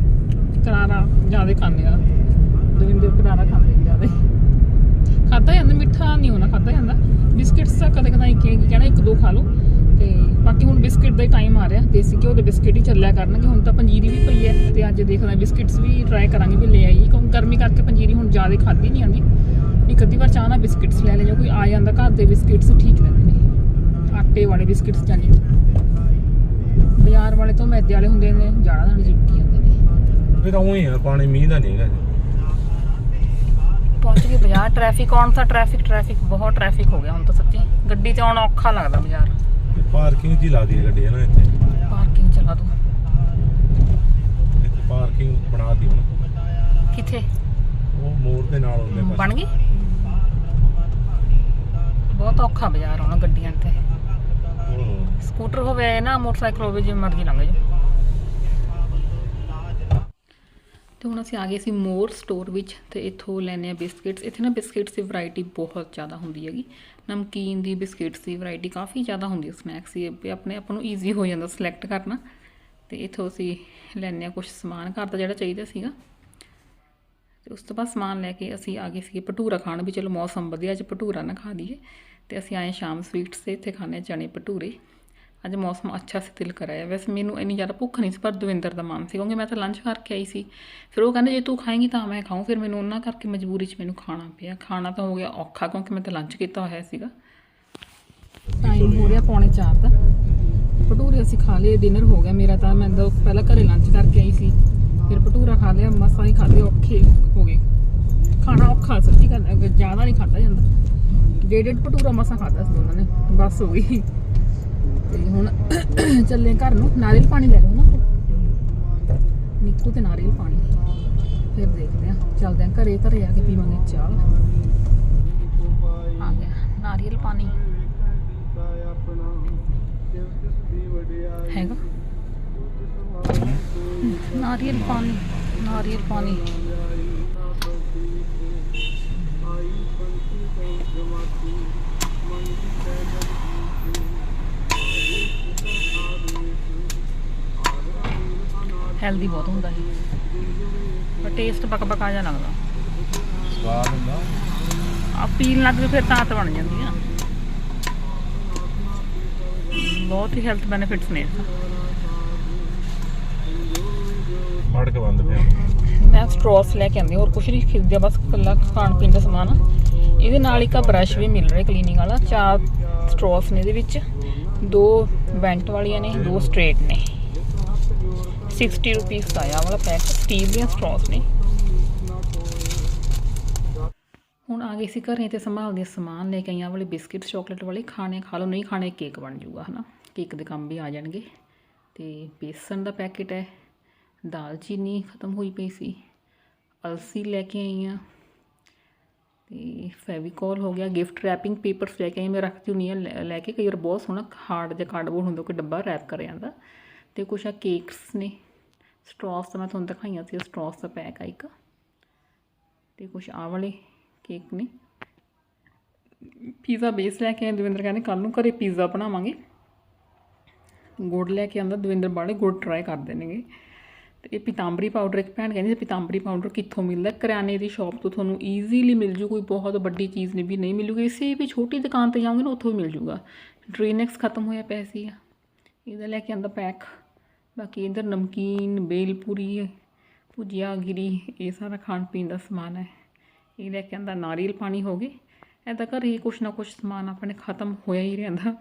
ਕਰਾਰਾ ਜ਼ਿਆਦਾ ਖਾਂਦੇ ਆ। ਦਵਿੰਦਰ ਕਰਾਰਾ ਖਾਂਦੇ ਜ਼ਿਆਦਾ। ਖਾਦਾ ਜਾਂਦਾ ਮਿੱਠਾ ਨਹੀਂ ਹੋਣਾ ਖਾਦਾ ਜਾਂਦਾ। ਬਿਸਕਿਟਸ ਤਾਂ ਕਦੇ ਕਦਾਈ ਕੀ ਕਹਿਣਾ ਇੱਕ ਦੋ ਖਾ ਲਓ। ਤੇ ਬਾਕੀ ਹੁਣ ਬਿਸਕਿਟ ਦਾ ਹੀ ਟਾਈਮ ਆ ਰਿਹਾ ਦੇਸੀ ਘਿਓ ਦੇ ਬਿਸਕਿਟ ਹੀ ਚੱਲਿਆ ਕਰਨਗੇ ਹੁਣ ਤਾਂ ਪੰਜੀਰੀ ਵੀ ਪਈ ਹੈ ਤੇ ਅੱਜ ਦੇਖਦੇ ਬਿਸਕਿਟਸ ਵੀ ਟਰਾਈ ਕਰਾਂਗੇ ਵੀ ਲੈ ਆਈ ਕਿਉਂਕਿ ਗਰਮੀ ਕਰਕੇ ਪੰਜੀਰੀ ਹੁਣ ਜ਼ਿਆਦਾ ਖਾਦੀ ਨਹੀਂ ਆਉਂਦੀ ਇੱਕ ਅੱਧੀ ਵਾਰ ਚਾਹ ਨਾਲ ਬਿਸਕਿਟਸ ਲੈ ਲੈ ਜਾਂ ਕੋਈ ਆ ਜਾਂਦਾ ਘਰ ਦੇ ਬਿਸਕਿਟਸ ਠੀਕ ਰਹਿੰਦੇ ਨੇ ਆਟੇ ਵਾਲੇ ਬਿਸਕਿਟਸ ਜਾਨੀ ਬਾਜ਼ਾਰ ਵਾਲੇ ਤੋਂ ਮੈਦੇ ਵਾਲੇ ਹੁੰਦੇ ਨੇ ਜਾੜਾ ਨਾਲ ਚਿਪਕੀ ਜਾਂਦੇ ਨੇ। ਫਿਰ ਉਵੇਂ ਹੀ ਆ ਪਾਣੀ ਮੀਂਹ ਦਾ ਨਹੀਂ ਹੈਗਾ ਪਹੁੰਚ ਗਏ ਬਾਜ਼ਾਰ ਟ੍ਰੈਫਿਕ ਆਉਣ ਤਾਂ ਟ੍ਰੈਫਿਕ ਟ੍ਰੈਫਿਕ ਬਹੁਤ ਟ੍ਰੈਫਿਕ ਹੋ ਗਿਆ ਹੁਣ ਤਾਂ ਸੱਚੀ। ਗੱਡੀ 'ਚ ਆਉਣਾ ਔਖਾ ਲੱਗਦਾ ਬਾਜ਼ਾਰ। ਪਾਰਕਿੰਗ ਜੀ ਲਾ ਦੀ ਗੱਡੀ ਹੈ ਨਾ ਇੱਥੇ? ਪਾਰਕਿੰਗ ਚਲਾ ਦੋ। ਇੱਥੇ ਪਾਰਕਿੰਗ ਬਣਾਤੀ ਹੁਣ। ਕਿੱਥੇ? ਉਹ ਮੋੜ ਦੇ ਨਾਲ ਉਹਦੇ ਪਾਸੇ। ਬਣ ਗਈ? ਬਹੁਤ ਔਖਾ ਬਾਜ਼ਾਰ ਆਉਣਾ ਗੱਡੀਆਂ ਤੇ। ਸਕੂਟਰ ਹੋਵੇ ਨਾ ਮੋਟਰਸਾਈਕਲ ਹੋਵੇ ਜਿਵੇਂ ਮਰਜ਼ੀ ਲੰਘ ਜਾਓ। ਤੇ ਹੁਣ ਅਸੀਂ ਆ ਗਏ ਸੀ ਮੋਰ ਸਟੋਰ ਵਿੱਚ ਤੇ ਇੱਥੋਂ ਲੈਨੇ ਆ ਬਿਸਕਿਟਸ। ਇੱਥੇ ਨਾ ਬਿਸਕਿਟਸ ਦੀ ਵੈਰਾਈਟੀ ਬਹੁਤ ਜ਼ਿਆਦਾ ਹੁੰਦੀ ਹੈਗੀ। ਨਮਕੀਨ ਦੀ ਬਿਸਕਿਟਸ ਦੀ ਵੈਰਾਈਟੀ ਕਾਫੀ ਜ਼ਿਆਦਾ ਹੁੰਦੀ ਹੈ, ਸਨੈਕਸ ਦੀ। ਆਪਣੇ ਆਪ ਨੂੰ ਈਜ਼ੀ ਹੋ ਜਾਂਦਾ ਸਿਲੈਕਟ ਕਰਨਾ। ਤੇ ਇੱਥੋਂ ਅਸੀਂ ਲੈਨੇ ਆ ਕੁਝ ਸਮਾਨ ਘਰ ਦਾ ਜਿਹੜਾ ਚਾਹੀਦਾ ਸੀਗਾ। ਤੇ ਉਸ ਤੋਂ ਬਾਅਦ ਸਮਾਨ ਲੈ ਕੇ ਅਸੀਂ ਆ ਗਏ ਸੀਗੇ ਭਟੂਰਾ ਖਾਣ ਵੀ। ਚਲੋ ਮੌਸਮ ਵਧੀਆ, ਅੱਜ ਭਟੂਰਾ ਨਾ ਖਾ ਲਈਏ। ਤੇ ਅਸੀਂ ਆਏ ਸ਼ਾਮ ਸਵੀਟਸ ਤੇ, ਇੱਥੇ ਖਾਣੇ ਚਣੇ ਭਟੂਰੇ। ਅੱਜ ਮੌਸਮ ਅੱਛਾ ਸੀ ਦਿਲ ਕਰਾਇਆ ਵੈਸੇ ਮੈਨੂੰ ਇੰਨੀ ਜ਼ਿਆਦਾ ਭੁੱਖ ਨਹੀਂ ਸੀ, ਪਰ ਦਵਿੰਦਰ ਦਾ ਮਨ ਸੀ, ਕਿਉਂਕਿ ਮੈਂ ਤਾਂ ਲੰਚ ਕਰਕੇ ਆਈ ਸੀ। ਫਿਰ ਉਹ ਕਹਿੰਦੇ, ਜੇ ਤੂੰ ਖਾਏਂਗੀ ਤਾਂ ਮੈਂ ਖਾਊਂ। ਫਿਰ ਮੈਨੂੰ ਉਹਨਾਂ ਕਰਕੇ ਮਜਬੂਰੀ 'ਚ ਮੈਨੂੰ ਖਾਣਾ ਪਿਆ। ਖਾਣਾ ਤਾਂ ਹੋ ਗਿਆ ਔਖਾ, ਕਿਉਂਕਿ ਮੈਂ ਤਾਂ ਲੰਚ ਕੀਤਾ ਹੋਇਆ ਸੀਗਾ। ਟਾਈਮ ਹੋ ਰਿਹਾ ਪੌਣੇ 4 ਦਾ। ਭਟੂਰੇ ਅਸੀਂ ਖਾ ਲਏ ਡਿਨਰ ਹੋ ਗਿਆ ਮੇਰਾ ਤਾਂ। ਮੈਂ ਤਾਂ ਪਹਿਲਾਂ ਘਰੇ ਲੰਚ ਕਰਕੇ ਆਈ ਸੀ। ਫਿਰ ਭਟੂਰਾ ਖਾ ਲਿਆ ਮਸਾਂ ਹੀ ਖਾਦੇ ਔਖੇ ਹੋ ਗਏ। ਖਾਣਾ ਔਖਾ, ਸੱਚੀ ਗੱਲ ਹੈ, ਜ਼ਿਆਦਾ ਨਹੀਂ ਖਾਦਾ ਜਾਂਦਾ। ਡੇਢ ਡੇਢ ਭਟੂਰਾ ਮਸਾਂ ਖਾਦਾ ਸੀ ਉਹਨਾਂ ਨੇ। ਬਸ ਹੋ ਗਈ ਤੇ ਹੁਣ ਚੱਲੇ ਘਰ ਨੂੰ। ਨਾਰੀਅਲ ਪਾਣੀ ਲੈ ਲਓ ਨਾ ਨਿੱਕੂ ਤੇ ਨਾਰੀਅਲ ਪਾਣੀ। ਫਿਰ ਦੇਖਦੇ ਆ। ਚੱਲਦੇ ਆ ਘਰੇ ਘਰੇ ਆ ਕੇ ਪੀਵਾਂਗੇ ਚਾਹ। ਆ ਗਿਆ, ਨਾਰੀਅਲ ਪਾਣੀ। ਹੈਗਾ? ਨਾਰੀਅਲ ਪਾਣੀ ਨਾਰੀਅਲ ਪਾਣੀ। ਹੈਲਦੀ ਬਹੁਤ ਹੁੰਦਾ ਜੀ ਪਰ ਟੇਸਟ ਬਕ ਬਕਾ ਜਿਹਾ ਲੱਗਦਾ। ਸਵਾਦ ਹੁੰਦਾ। ਆ ਪੀਣ ਲੱਗ ਪਏ ਫਿਰ ਤਾਤ ਬਣ ਜਾਂਦੀ ਆ ਬਹੁਤ ਹੀ ਹੈਲਥ ਬੈਨੀਫਿਟਸ ਨੇ ਇਹਦੇ। ਮੜ ਕੇ ਬੰਦ ਪਿਆ। ਮੈਂ ਸਟ੍ਰੋਸ ਲੈ ਕੇ ਆਂਦੀ ਹੋਰ ਕੁਝ ਨਹੀਂ ਖਰੀਦਿਆ ਬਸ ਕੱਲਾ ਖਾਣ ਪੀਣ ਦਾ ਸਮਾਨ ਆ। ਇਹਦੇ ਨਾਲ ਇੱਕ ਬ੍ਰਸ਼ ਵੀ ਮਿਲ ਰਿਹਾ ਕਲੀਨਿੰਗ ਵਾਲਾ ਚਾਰ ਸਟ੍ਰੋਸ ਨੇ ਇਹਦੇ ਵਿੱਚ। ਦੋ ਵੈਂਟ ਵਾਲੀਆਂ ਨੇ ਦੋ ਸਟ੍ਰੇਟ ਨੇ। 60 ਰੁਪੀਸ ਦਾ ਆ, ਵਾਲਾ ਪੈਕ ਸਟੀਲ ਦੀਆਂ ਸਟ੍ਰੋਸ ਨੇ। ਹੁਣ ਆ ਗਏ ਸੀ ਘਰੇ ਤੇ ਸੰਭਾਲਦੇ ਸਮਾਨ ਲੈ ਕੇ ਆਈਆਂ ਵਾਲੇ ਬਿਸਕਿਟ ਚਾਕਲੇਟ ਵਾਲੇ। ਖਾਣੇ ਖਾ ਲਓ, ਨਹੀਂ ਖਾਣੇ ਕੇਕ ਬਣ ਜਾਊਗਾ, ਹਨਾ। ਕੇਕ ਦੇ ਕੰਮ ਵੀ ਆ ਜਾਣਗੇ। ਤੇ ਬੇਸਨ ਦਾ ਪੈਕੇਟ ਹੈ ਦਾਲਚੀਨੀ ਖਤਮ ਹੋਈ ਪਈ ਸੀ। ਅਲਸੀ ਲੈ ਕੇ ਆਈ ਹਾਂ ਤੇ ਫੈਵੀਕੋਲ ਹੋ ਗਿਆ ਗਿਫਟ ਰੈਪਿੰਗ ਪੇਪਰਸ ਲੈ ਕੇ ਆਈ ਮੈਂ ਰੱਖਦੀ ਹੁੰਦੀ ਹਾਂ, ਲੈ ਲੈ ਕੇ। ਕਈ ਵਾਰ ਬਹੁਤ ਸੋਹਣਾ ਹਾਰਡ ਜਿਹਾ ਕਾਰਡਬੋਰਡ ਹੁੰਦਾ, ਕੋਈ ਡੱਬਾ ਰੈਪ ਕਰਿਆ ਜਾਂਦਾ। ਤੇ ਕੁਛ ਆ ਕੇਕਸ ਨੇ। ਸਟ੍ਰੌਸ ਤਾਂ ਮੈਂ ਤੁਹਾਨੂੰ ਦਿਖਾਈਆਂ ਸੀ ਸਟ੍ਰੌਸ ਦਾ ਪੈਕ ਆ ਇੱਕ। ਤੇ ਕੁਛ ਆ ਵਾਲੇ ਕੇਕ ਨੇ। ਪੀਜ਼ਾ ਬੇਸ ਲੈ ਕੇ ਆਏ, ਦਵਿੰਦਰ ਕਹਿੰਦੇ ਕੱਲ ਨੂੰ ਘਰੇ ਪੀਜ਼ਾ ਬਣਾਵਾਂਗੇ। ਗੁੜ ਲੈ ਕੇ ਆਂਦਾ, ਦਵਿੰਦਰ ਬਾੜੇ ਗੁੜ ਟਰਾਈ ਕਰਦੇ ਨੇਗੇ ਤੇ ਇਹ ਪੀਤਾਂਬਰੀ ਪਾਊਡਰ ਇੱਕ ਭੈਣ ਕਹਿੰਦੀ ਸੀ ਪਾਊਡਰ ਕਿੱਥੋਂ ਮਿਲਦਾ? ਕਰਿਆਨੇ ਦੀ ਸ਼ਾਪ ਤੋਂ ਤੁਹਾਨੂੰ ਈਜ਼ੀਲੀ ਮਿਲ ਜੂ, ਕੋਈ ਬਹੁਤ ਵੱਡੀ ਚੀਜ਼ ਨਹੀਂ ਵੀ ਨਹੀਂ ਮਿਲੂਗੀ। ਇਸੇ ਵੀ ਛੋਟੀ ਦੁਕਾਨ ਤੇ ਜਾਓਗੇ ਨਾ, ਉੱਥੋਂ ਵੀ ਮਿਲ ਜੂਗਾ। ਡ੍ਰੀਨੈਕਸ ਖਤਮ ਹੋਇਆ ਪਿਆ ਆ ਇਹਦਾ ਲੈ ਕੇ ਆਂਦਾ ਪੈਕ। ਬਾਕੀ ਇਧਰ ਨਮਕੀਨ, ਬੇਲਪੂਰੀ, ਭੁਜੀਆ, ਗਿਰੀ, ਇਹ ਸਾਰਾ ਖਾਣ ਪੀਣ ਦਾ ਸਮਾਨ ਹੈ। ਇਹ ਲੈ ਕੇ ਆਂਦਾ ਨਾਰੀਅਲ ਪਾਣੀ ਹੋ ਗਏ ਐਦਾਂ ਘਰੇ ਕੁਛ ਨਾ ਕੁਛ ਸਮਾਨ ਆਪਣੇ ਖਤਮ ਹੋਇਆ ਹੀ ਰਹਿੰਦਾ।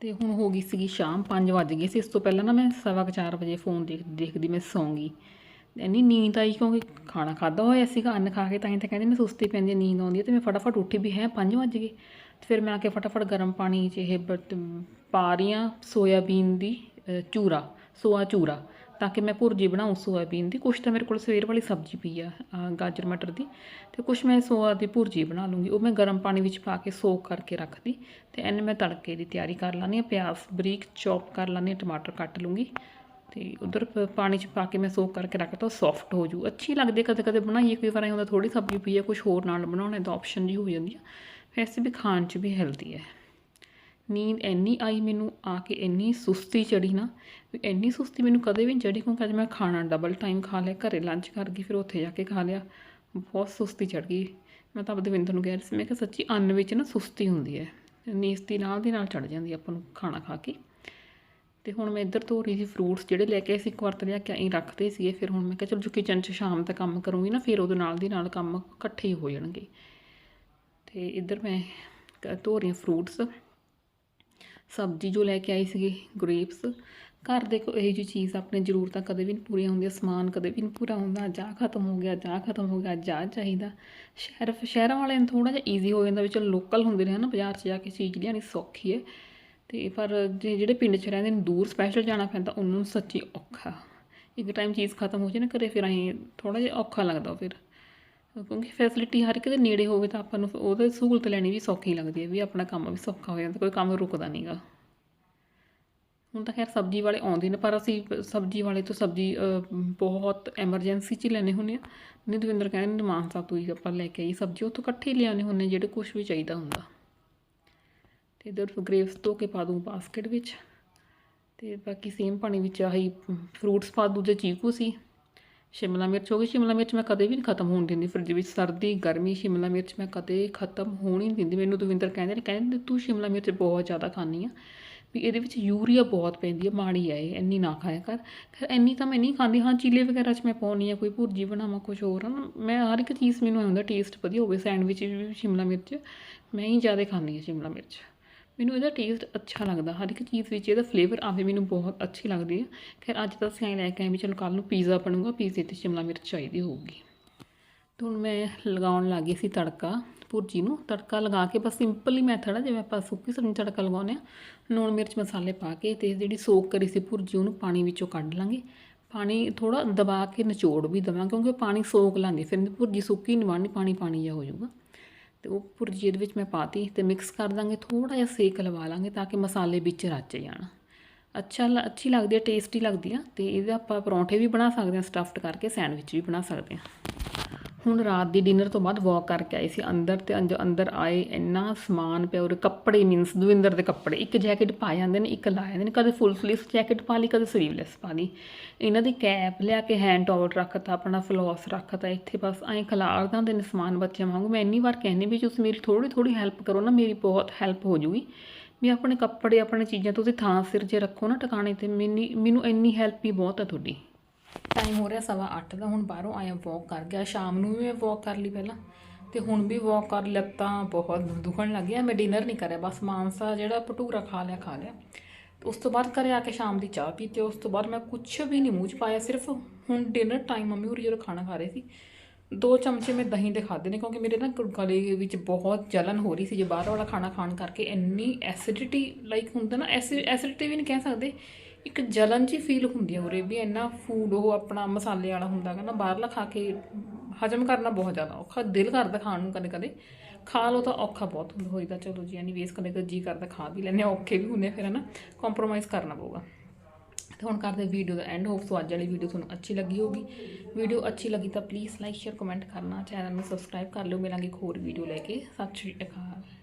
ਤੇ ਹੁਣ ਹੋ ਗਈ ਸੀਗੀ ਸ਼ਾਮ 5 ਵਜ ਗਏ ਸੀ। ਇਸ ਤੋਂ ਪਹਿਲਾਂ ਨਾ ਮੈਂ ਸਵਾ ਕੁ ਚਾਰ ਵਜੇ ਫੋਨ ਦੇਖ, ਦੇਖਦੀ ਮੈਂ ਸੌਂਗੀ। ਇੰਨੀ ਨੀਂਦ ਆਈ ਕਿਉਂਕਿ ਖਾਣਾ ਖਾਦਾ ਹੋਇਆ ਸੀਗਾ, ਅੰਨ ਖਾ ਕੇ ਤਾਂ ਹੀ ਤਾਂ ਕਹਿੰਦੇ ਨੇ ਸੁਸਤੀ ਪੈਂਦੀ, ਨੀਂਦ ਆਉਂਦੀ ਹੈ ਤੇ ਮੈਂ ਫਟਾਫਟ ਉੱਠੀ ਵੀ ਹੈ 5 ਵਜ ਗਏ। ਤੇ ਫਿਰ ਮੈਂ ਆ ਕੇ ਫਟਾਫਟ ਗਰਮ ਪਾਣੀ 'ਚ ਇਹ ਬਟ- ਪਾ ਰਹੀ ਹਾਂ ਸੋਇਆਬੀਨ ਦੀ ਚੂਰਾ। ਸੋਆ ਚੂਰਾ, ਤਾਂ ਕਿ ਮੈਂ ਭੁਰਜੀ ਬਣਾਉਂ ਸੋਇਆਬੀਨ ਦੀ। ਕੁਛ ਤਾਂ ਮੇਰੇ ਕੋਲ ਸਵੇਰ ਵਾਲੀ ਸਬਜ਼ੀ ਪਈ ਆ ਗਾਜਰ ਮਟਰ ਦੀ। ਤੇ ਕੁਛ ਮੈਂ ਸੋਆ ਦੀ ਭੁਰਜੀ ਬਣਾ ਲੂੰਗੀ। ਉਹ ਮੈਂ ਗਰਮ ਪਾਣੀ ਵਿੱਚ ਪਾ ਕੇ ਸੋਕ ਕਰਕੇ ਰੱਖਦੀ। ਤੇ ਇਹਨੇ ਮੈਂ ਤੜਕੇ ਦੀ ਤਿਆਰੀ ਕਰ ਲਾਂਗੀ ਪਿਆਜ਼ ਬਰੀਕ ਚੌਪ ਕਰ ਲਾਂਗੀ ਟਮਾਟਰ ਕੱਟ ਲੂੰਗੀ। ਤੇ ਉਧਰ ਪਾਣੀ ਚ ਪਾ ਕੇ ਮੈਂ ਸੋਕ ਕਰਕੇ ਰੱਖਤਾ, ਉਹ ਸੌਫਟ ਹੋ ਜੂ। ਅੱਛੀ ਲੱਗਦੀ ਕਦੇ ਕਦੇ ਬਣਾਈਏ, ਕੋਈ ਵਾਰ ਐਂ ਹੁੰਦਾ ਥੋੜੀ ਸਬਜ਼ੀ ਪਈ ਆ ਕੁਝ ਹੋਰ ਨਾਲ ਬਣਾਉਣਾ, ਤਾਂ ਆਪਸ਼ਨ ਜੀ ਹੋ ਜਾਂਦੀ ਆ। ਵੈਸੇ ਵੀ ਖਾਣ ਚ ਵੀ ਹੈਲਦੀ ਹੈ ਨੀਂਦ ਇੰਨੀ ਆਈ ਮੈਨੂੰ, ਆ ਕੇ ਇੰਨੀ ਸੁਸਤੀ ਚੜੀ ਨਾ, ਵੀ ਇੰਨੀ ਸੁਸਤੀ ਮੈਨੂੰ ਕਦੇ ਵੀ ਨਹੀਂ ਚੜੀ ਕਿਉਂਕਿ ਅੱਜ ਮੈਂ ਖਾਣਾ ਡਬਲ ਟਾਈਮ ਖਾ ਲਿਆ, ਘਰੇ ਲੰਚ ਕਰ ਗਈ, ਫਿਰ ਉੱਥੇ ਜਾ ਕੇ ਖਾ ਲਿਆ, ਬਹੁਤ ਸੁਸਤੀ ਚੜ ਗਈ। ਮੈਂ ਤਾਂ ਦਵਿੰਦਰ ਨੂੰ ਕਹਿ ਰਹੀ ਸੀ, ਮੈਂ ਕਿਹਾ ਸੱਚੀ ਅੰਨ ਵਿੱਚ ਨਾ ਸੁਸਤੀ ਹੁੰਦੀ ਹੈ ਨੀਸਤੀ ਨਾਲ ਦੀ ਨਾਲ ਚੜ ਜਾਂਦੀ ਆਪਾਂ ਨੂੰ ਖਾਣਾ ਖਾ ਕੇ। ਤੇ ਹੁਣ ਮੈਂ ਇੱਧਰ ਧੋ ਰਹੀ ਸੀ ਫਰੂਟਸ ਜਿਹੜੇ ਲੈ ਕੇ ਆਏ ਸੀ, ਇੱਕ ਵਾਰ ਤਾਂ ਲਿਆ ਕੇ ਐਂ ਰੱਖਦੇ ਸੀਗੇ, ਫਿਰ ਹੁਣ ਮੈਂ ਕਿਹਾ ਚਲੋ ਜੋ ਕਿਚਨ 'ਚ ਸ਼ਾਮ ਤੱਕ ਕੰਮ ਕਰੂੰਗੀ ਨਾ, ਫਿਰ ਉਹਦੇ ਨਾਲ ਦੀ ਨਾਲ ਕੰਮ ਇਕੱਠੇ ਹੀ ਹੋ ਜਾਣਗੇ। ਤੇ ਇੱਧਰ ਮੈਂ ਕ- ਧੋ ਰਹੀ ਫਰੂਟਸ ਸਬਜ਼ੀ ਜੋ ਲੈ ਕੇ ਆਈ ਸੀਗੀ ਗ੍ਰੇਪਸ ਘਰ ਦੇ ਕੋ ਇਹੋ ਜਿਹੀ ਚੀਜ਼ ਆਪਣੇ ਜ਼ਰੂਰਤਾਂ ਕਦੇ ਵੀ ਨਹੀਂ ਪੂਰੀਆਂ ਹੁੰਦੀਆਂ, ਸਮਾਨ ਕਦੇ ਵੀ ਨਹੀਂ ਪੂਰਾ ਹੁੰਦਾ ਜਾ ਖਤਮ ਹੋ ਗਿਆ ਜਾ ਖਤਮ ਹੋ ਗਿਆ ਜਾ ਚਾਹੀਦਾ। ਸ਼ਹਿਰ, ਸ਼ਹਿਰਾਂ ਵਾਲਿਆਂ ਨੂੰ ਥੋੜਾ ਜਿਹਾ ਈਜ਼ੀ ਹੋ ਜਾਂਦਾ ਵੀ ਚਲੋ ਲੋਕਲ ਹੁੰਦੇ ਨੇ ਨਾ ਬਾਜ਼ਾਰ 'ਚ ਜਾ ਕੇ ਚੀਜ਼ ਲਿਆਉਣੀ ਸੌਖੀ ਹੈ। ਤੇ ਪਰ ਜੇ ਜਿਹੜੇ ਪਿੰਡ 'ਚ ਰਹਿੰਦੇ ਨੇ, ਦੂਰ ਸਪੈਸ਼ਲ ਜਾਣਾ ਪੈਂਦਾ, ਉਹਨਾਂ ਨੂੰ ਸੱਚੀ ਔਖਾ। ਇੱਕ ਟਾਈਮ ਚੀਜ਼ ਖਤਮ ਹੋ ਜੇ ਨਾ ਘਰੇ ਫਿਰ ਅਸੀਂ ਥੋੜਾ ਜਿਹਾ ਔਖਾ ਲੱਗਦਾ ਫਿਰ। ਕਿਉਂਕਿ ਫੈਸਿਲਿਟੀ ਹਰ ਇੱਕ ਦੇ ਨੇੜੇ ਹੋਵੇ ਤਾਂ ਆਪਾਂ ਨੂੰ ਉਹਦੇ ਸਹੂਲਤ ਲੈਣੀ ਵੀ ਸੌਖੀ ਲੱਗਦੀ ਹੈ ਵੀ ਆਪਣਾ ਕੰਮ ਵੀ ਸੌਖਾ ਹੋ ਜਾਂਦਾ, ਕੋਈ ਕੰਮ ਰੁਕਦਾ ਨਹੀਂਗਾ ਹੁਣ ਤਾਂ ਖੈਰ ਸਬਜ਼ੀ ਵਾਲੇ ਆਉਂਦੇ ਨੇ, ਪਰ ਅਸੀਂ ਸਬਜ਼ੀ ਵਾਲੇ ਤੋਂ ਸਬਜ਼ੀ ਬਹੁਤ ਐਮਰਜੈਂਸੀ 'ਚ ਹੀ ਲੈਣੇ ਹੁੰਦੇ ਆ ਨਹੀਂ ਦਵਿੰਦਰ ਕਹਿੰਦੇ ਨੇ ਮਾਨ ਸਾਹਿਬ ਤੋਂ ਹੀ ਆਪਾਂ ਲੈ ਕੇ ਆਈ ਸਬਜ਼ੀ, ਉੱਥੋਂ ਇਕੱਠੇ ਹੀ ਲਿਆਉਣੇ ਹੁੰਦੇ ਜਿਹੜੇ ਕੁਝ ਵੀ ਚਾਹੀਦਾ ਹੁੰਦਾ। ਤੇ ਇਧਰ ਗ੍ਰੇਵਸ ਧੋ ਕੇ ਪਾ ਦੂੰ ਬਾਸਕਟ ਵਿੱਚ। ਤੇ ਬਾਕੀ ਸੇਮ ਪਾਣੀ ਵਿੱਚ ਆਹੀ ਫਰੂਟਸ ਪਾ ਦੂੰ ਜੇ ਚੀਕੂ ਸੀ। ਸ਼ਿਮਲਾ ਮਿਰਚ ਹੋ ਗਈ। ਸ਼ਿਮਲਾ ਮਿਰਚ ਮੈਂ ਕਦੇ ਵੀ ਨਹੀਂ ਖਤਮ ਹੋਣ ਦਿੰਦੀ। ਫਰਿੱਜ ਵਿੱਚ ਸਰਦੀ, ਗਰਮੀ, ਸ਼ਿਮਲਾ ਮਿਰਚ ਮੈਂ ਕਦੇ ਖਤਮ ਹੋਣ ਹੀ ਨਹੀਂ ਦਿੰਦੀ। ਮੈਨੂੰ ਦਵਿੰਦਰ ਕਹਿੰਦੇ ਨੇ, ਕਹਿੰਦੇ ਤੂੰ ਸ਼ਿਮਲਾ ਮਿਰਚ ਬਹੁਤ ਜ਼ਿਆਦਾ ਖਾਂਦੀ ਆ। ਵੀ ਇਹਦੇ ਵਿੱਚ ਯੂਰੀਆ ਬਹੁਤ ਪੈਂਦੀ ਹੈ ਮਾੜੀ ਹੈ ਇਹ, ਇੰਨੀ ਨਾ ਖਾਇਆ ਕਰ। ਖੈਰ ਇੰਨੀ ਤਾਂ ਮੈਂ ਨਹੀਂ ਖਾਂਦੀ। ਹਾਂ, ਚੀਲੇ ਵਗੈਰਾ 'ਚ ਮੈਂ ਪਾਉਂਦੀ ਆ ਕੋਈ ਭੁਰਜੀ ਬਣਾਵਾਂ ਕੁਝ ਹੋਰ। ਹਨ, ਮੈਂ ਹਰ ਇੱਕ ਚੀਜ਼ ਮੈਨੂੰ ਆਉਂਦਾ ਟੇਸਟ ਵਧੀਆ ਹੋਵੇ, ਸੈਂਡਵਿਚ ਵੀ ਸ਼ਿਮਲਾ ਮਿਰਚ, ਮੈਂ ਹੀ ਜ਼ਿਆਦਾ ਖਾਂਦੀ ਹਾਂ ਸ਼ਿਮਲਾ ਮਿਰਚ। ਮੈਨੂੰ ਇਹਦਾ ਟੇਸਟ ਅੱਛਾ ਲੱਗਦਾ। ਹਰ ਇੱਕ ਚੀਜ਼ ਵਿੱਚ ਇਹਦਾ ਫਲੇਵਰ ਆਵੇ ਮੈਨੂੰ ਬਹੁਤ ਅੱਛੀ ਲੱਗਦੀ ਹੈ ਖੈਰ, ਅੱਜ ਤਾਂ ਅਸੀਂ ਐਂ ਲੈ ਕੇ ਆਏ ਵੀ ਚਲੋ ਕੱਲ ਨੂੰ ਪੀਜ਼ਾ ਬਣੂਗਾ ਪੀਜ਼ੇ ਤੇ ਸ਼ਿਮਲਾ ਮਿਰਚ ਚਾਹੀਦੀ ਹੋਊਗੀ। ਤੇ ਹੁਣ ਮੈਂ ਲਗਾਉਣ ਲੱਗੀ ਸੀ ਤੜਕਾ, ਭੁਰਜੀ ਨੂੰ। ਤੜਕਾ ਲਗਾ ਕੇ ਬਸ ਸਿੰਪਲ ਹੀ ਮੈਥਡ ਆ, ਜਿਵੇਂ ਆਪਾਂ ਸੁੱਕੀ ਸਬਜ਼ੀ ਤੜਕਾ ਲਗਾਉਂਦੇ ਆ। ਲੂਣ ਮਿਰਚ ਮਸਾਲੇ ਪਾ ਕੇ ਤੇ ਜਿਹੜੀ ਸੋਕ ਕਰੀ ਸੀ ਭੁਰਜੀ, ਉਹਨੂੰ ਪਾਣੀ ਵਿੱਚੋਂ ਕੱਢ ਲਾਂਗੇ। ਪਾਣੀ ਥੋੜਾ ਦਬਾ ਕੇ ਨਿਚੋੜ ਵੀ ਦੇਵਾਂ ਕਿਉਂਕਿ ਉਹ ਪਾਣੀ ਸੋਕ ਲਾਂਗੇ ਫਿਰ ਭੁਰਜੀ ਸੁੱਕੀ ਨਹੀਂ ਬਣਨੀ, ਪਾਣੀ ਪਾਣੀ ਜਿਹਾ ਹੋ ਜਾਊਗਾ। ਤੇ ਉਹ ਭੁਰਜੀ ਇਹਦੇ ਵਿੱਚ ਮੈਂ ਪਾਤੀ ਤੇ ਮਿਕਸ ਕਰ ਦਾਂਗੇ ਥੋੜਾ ਜਿਹਾ ਸੇਕ ਲਵਾ ਲਾਂਗੇ ਤਾਂ ਕਿ ਮਸਾਲੇ ਵਿੱਚ ਰਚ ਜਾਣ। ਅੱਛਾ ਲ- ਅੱਛੀ ਲੱਗਦੀ ਹੈ ਟੇਸਟੀ ਲੱਗਦੀ ਆ ਤੇ ਇਹਦੇ ਆਪਾਂ ਪਰੌਂਠੇ ਵੀ ਬਣਾ ਸਕਦੇ ਹਾਂ ਸਟਫਡ ਕਰਕੇ ਸੈਂਡਵਿਚ ਵੀ ਬਣਾ ਸਕਦੇ ਹਾਂ ਹੁਣ ਰਾਤ ਦੀ ਡਿਨਰ ਤੋਂ ਬਾਅਦ ਵਾਕ ਕਰਕੇ ਆਏ ਸੀ, ਅੰਦਰ ਤੇ ਅੰਜ- ਅੰਦਰ ਆਏ, ਇੰਨਾ ਸਮਾਨ ਪਿਆ ਔਰ ਕੱਪੜੇ ਮੀਨਸ ਦਵਿੰਦਰ ਦੇ ਕੱਪੜੇ, ਇੱਕ ਜੈਕਟ ਪਾ ਜਾਂਦੇ ਨੇ, ਇੱਕ ਲਾ ਜਾਂਦੇ ਨੇ, ਕਦੇ ਫੁੱਲ ਸਲੀਵਸ ਜੈਕਟ ਪਾ ਲਈ, ਕਦੇ ਸਲੀਵਲੈਸ ਪਾ ਲਈ। ਇਹਨਾਂ ਦੀ ਕੈਪ ਲਿਆ ਕੇ ਹੈਂਡ ਟਾਵਲ ਰੱਖਤਾ, ਆਪਣਾ ਫਲੋਸ ਰੱਖਤਾ, ਇੱਥੇ ਬਸ ਐਂ ਖਲਾਰ ਦਿੰਦੇ ਨੇ ਸਮਾਨ ਬੱਚਿਆਂ ਵਾਂਗੂ। ਮੈਂ ਇੰਨੀ ਵਾਰ ਕਹਿੰਦੀ ਵੀ ਤੁਸੀਂ ਮੇਰੀ ਥੋੜੀ ਥੋੜੀ ਹੈਲਪ ਕਰੋ ਨਾ, ਮੇਰੀ ਬਹੁਤ ਹੈਲਪ ਹੋ ਜੂਗੀ। ਵੀ ਆਪਣੇ ਕੱਪੜੇ, ਆਪਣੇ ਚੀਜ਼ਾਂ ਤੁਸੀਂ ਥਾਂ ਸਿਰ ਜੇ ਰੱਖੋ ਨਾ ਟਿਕਾਣੇ ਤੇ, ਮੈਨੀ, ਮੈਨੂੰ ਇੰਨੀ ਹੈਲਪ ਹੀ ਬਹੁਤ ਆ ਤੁਹਾਡੀ। ਟਾਈਮ ਹੋ ਰਿਹਾ ਸਵਾ 8 ਦਾ, ਹੁਣ ਬਾਹਰੋਂ ਆਇਆ ਵਾਕ ਕਰ ਗਿਆ। ਸ਼ਾਮ ਨੂੰ ਵੀ ਮੈਂ ਵਾਕ ਕਰ ਲਈ ਪਹਿਲਾਂ। ਤੇ ਹੁਣ ਵੀ ਵਾਕ ਕਰ ਲਿਆ, ਤਾਂ ਬਹੁਤ ਦੁਖਣ ਲੱਗ ਗਿਆ। ਮੈਂ ਡਿਨਰ ਨਹੀਂ ਕਰਿਆ, ਬਸ ਮਾਂਸਾ ਜਿਹੜਾ ਭਟੂਰਾ ਖਾ ਲਿਆ ਖਾ ਲਿਆ। ਤੇ ਉਸ ਤੋਂ ਬਾਅਦ ਘਰੇ ਆ ਕੇ ਸ਼ਾਮ ਦੀ ਚਾਹ ਪੀਤੀ। ਉਸ ਤੋਂ ਬਾਅਦ ਮੈਂ ਕੁਝ ਵੀ ਨਹੀਂ ਮੂੰਹ 'ਚ ਪਾਇਆ, ਸਿਰਫ ਹੁਣ ਡਿਨਰ ਟਾਈਮ ਮੰਮੀ ਹੋਰੀ ਜਦੋਂ ਖਾਣਾ ਖਾ ਰਹੇ ਸੀ, ਦੋ ਚਮਚੇ ਮੈਂ ਦਹੀਂ ਦੇ ਖਾਦੇ ਨੇ, ਕਿਉਂਕਿ ਮੇਰੇ ਨਾ ਗਲੇ ਵਿੱਚ ਬਹੁਤ ਜਲਨ ਹੋ ਰਹੀ ਸੀ ਜੇ ਬਾਹਰ ਵਾਲਾ ਖਾਣਾ ਖਾਣ ਕਰਕੇ, ਇੰਨੀ ਐਸਿਡਿਟੀ ਲਾਈਕ ਹੁੰਦਾ ਨਾ ਐਸਿਡਿਟੀ ਵੀ ਨਹੀਂ ਕਹਿ ਸਕਦੇ। ਇੱਕ ਜਲਨ ਜੀ ਫੀਲ ਹੁੰਦੀ ਹੈ ਉਰੇ ਵੀ ਇੰਨਾ ਫੂਡ ਉਹ ਆਪਣਾ ਮਸਾਲੇ ਵਾਲਾ ਹੁੰਦਾ ਗਾ ਨਾ ਬਾਹਰਲਾ ਖਾ ਕੇ ਹਜਮ ਕਰਨਾ ਬਹੁਤ ਜ਼ਿਆਦਾ ਔਖਾ ਦਿਲ ਕਰਦਾ ਖਾਣ ਨੂੰ ਕਦੇ ਕਦੇ ਖਾ ਲਓ ਤਾਂ ਔਖਾ ਬਹੁਤ ਹੁੰਦਾ ਹੋਈਦਾ ਚਲੋ ਜੀ ਐਨੀ ਵੇਸ ਕਦੇ ਕਦੇ ਜੀ ਕਰਦਾ ਖਾ ਵੀ ਲੈਂਦੇ ਹਾਂ, ਔਖੇ ਵੀ ਹੁੰਦੇ ਆ ਫਿਰ ਹਨਾ ਕੰਪਰੋਮਾਈਜ਼ ਕਰਨਾ ਪਊਗਾ। ਤੇ ਹੁਣ ਕਰਦੇ ਵੀਡੀਓ ਦਾ ਐਂਡ ਹੋਪ ਸੋ ਅੱਜ ਵਾਲੀ ਵੀਡੀਓ ਤੁਹਾਨੂੰ ਅੱਛੀ ਲੱਗੀ ਹੋਗੀ ਵੀਡੀਓ ਅੱਛੀ ਲੱਗੀ ਤਾਂ ਪਲੀਜ਼ ਲਾਈਕ ਸ਼ੇਅਰ ਕਮੈਂਟ ਕਰਨਾ ਚੈਨਲ ਨੂੰ ਸਬਸਕ੍ਰਾਈਬ ਕਰ ਲਿਓ ਮਿਲਾਂਗੇ ਇੱਕ ਹੋਰ ਵੀਡੀਓ ਲੈ ਕੇ। ਸਤਿ ਸ਼੍ਰੀ ਅਕਾਲ।